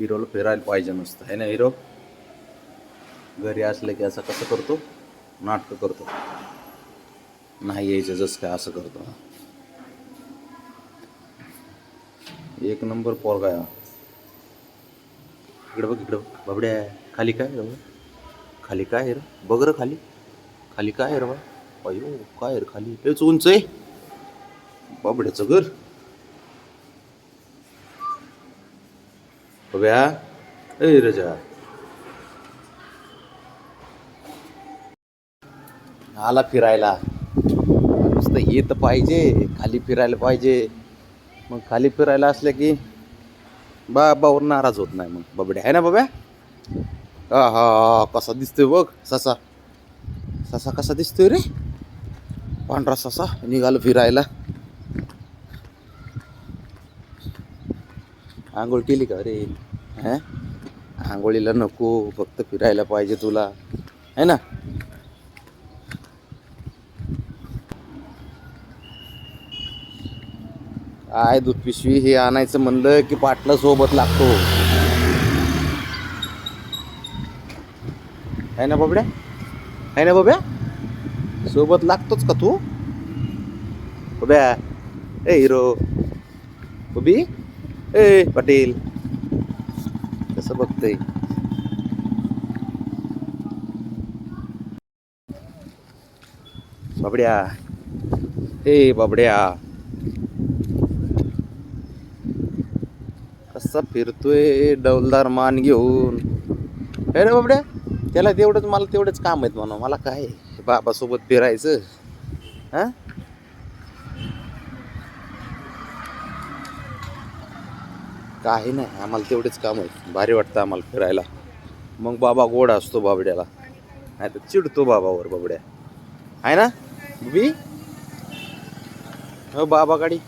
हिरोला फिरायला पाहिजे नसतं आहे ना हिरो? घरी असलं की असं कसं करतो? नाटकं करतो. नाही यायचं जसं काय असं करतो. एक नंबर पोरगा आहे इकडे बघ इकडे बाबड्या खाली काय रे खाली काय रे? बघ रं खाली. खाली काय रे बा अयो काय रे खाली? हेच उंच आहे. बाबड्याचं घर. बघ्या ए रजा. आला फिरायला. नुसतं येत पाहिजे खाली फिरायला पाहिजे. मग खाली फिरायला असलं की बाबावर नाराज होत नाही मग. बाबड्या आहे ना बाब्या? हा हा हा, कसा दिसतोय बघ ससा. ससा कसा दिसतोय रे? पांढरा ससा निघालो फिरायला. आंघोळ केली का रे? हा? आंघोळीला नको फक्त फिरायला पाहिजे तुला. है ना? काय दूध पिशवी हे आणायचं म्हणलं की पाटला सोबत लागतो. आहे ना बाबड्या? है ना बाब्या सोबत लागतोच का तू? बाब्या ए हिरो. बबी ए पाटील. कसं बाबड्या. हे बाबड्या. कसा फिरतोय डौलदार मान घेऊन. हे रे बाबड्या त्याला तेवढंच मला तेवढंच काम आहेत म्हणून मला काय? बाबासोबत फिरायचं. हा? काही नाही आम्हाला तेवढेच काम आहे भारी वाटतं आम्हाला फिरायला. मग बाबा गोड असतो बाबड्याला. नाही तर चिडतो बाबावर बाबड्या. आहे ना बी हो बाबा गाडी.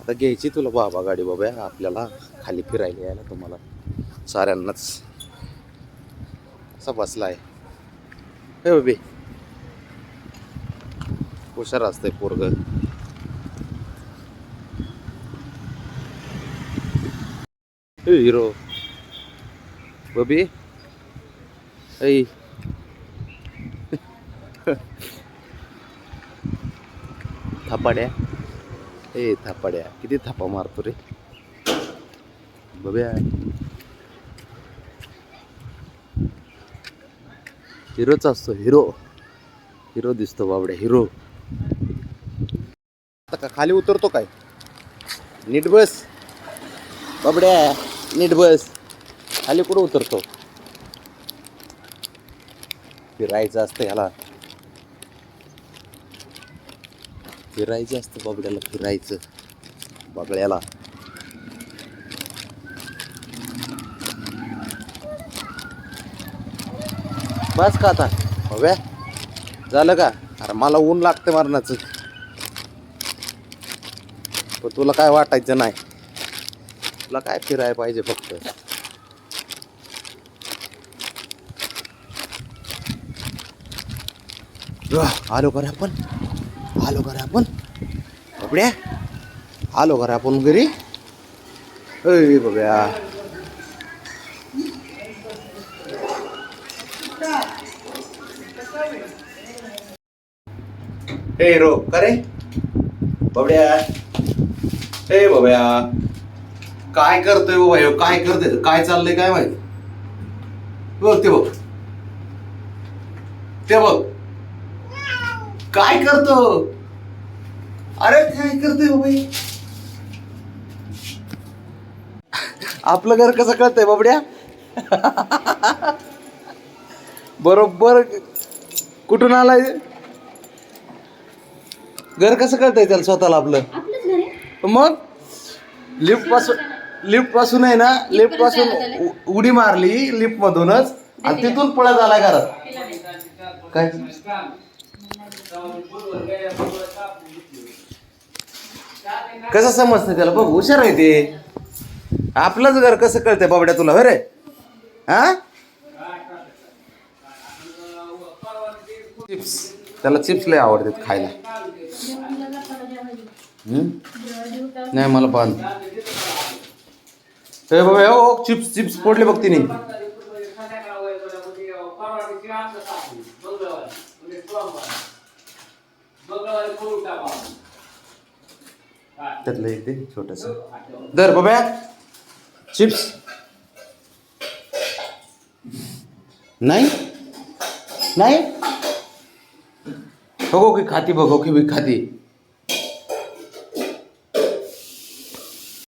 आता घ्यायची तुला बाबा गाडी बाबा आपल्याला खाली फिरायला यायला तुम्हाला. साऱ्यांनाच. असा बसला आहे? हे बाबी. हुशार असतंय पोरग. हिरो बबी ऐ थापाड्या ए थापाड्या किती थापा मारतो रे बघ्या हिरोच असतो हिरो हिरो दिसतो बाबड्या हिरो आता का खाली उतरतो काय नीट बस बाबड्या नीट बस. खाली कुठं उतरतो? फिरायचं असतं ह्याला. फिरायचं असतं बाबड्याला फिरायचं. बाबड्याला. बस का आता? हव्या झालं का? अरे मला ऊन लागतं मरणाचं. पण तुला काय वाटायचं नाही? तुला काय फिरायला पाहिजे फक्त? आलो का आपण. आलो का आपण. बाबड्या आलो का आपण घरी. अय बाब्या हे रो करे रे? बाबड्या. हे बाब्या काय करतोय बाबा ह्यो? काय करतोय? काय चाललंय? काय माहिती? बघ ते बघ. ते बघ. काय करतो? अरे काय करतोय बाबा हे? आपलं घर कसं कळतंय बाबड्या? बरोबर कुठून आलाय? घर कसं कळतंय त्याला स्वतःला आपलं? मग? लिफ्टपासून लिफ्टपासून आहे ना लिफ्टपासून उ- उडी मारली लिफ्ट मधूनच. आणि तिथून पळत आला घरात. काय? कसं समजतं त्याला? बघ हुशार आहे ते. आपलंच घर कसं कळतंय बाबड्या तुला होय रे? हा? चिप्स. त्याला चिप्स लय आवडतात खायला. हम्म? नाही मला बांध हे बाबा हो चिप्स चिप्स फोडले बघ तिने. त्यातलं एक ते छोटस. दर बाबा. चिप्स. नाही? नाही? बघो की खाती बघो की खाती.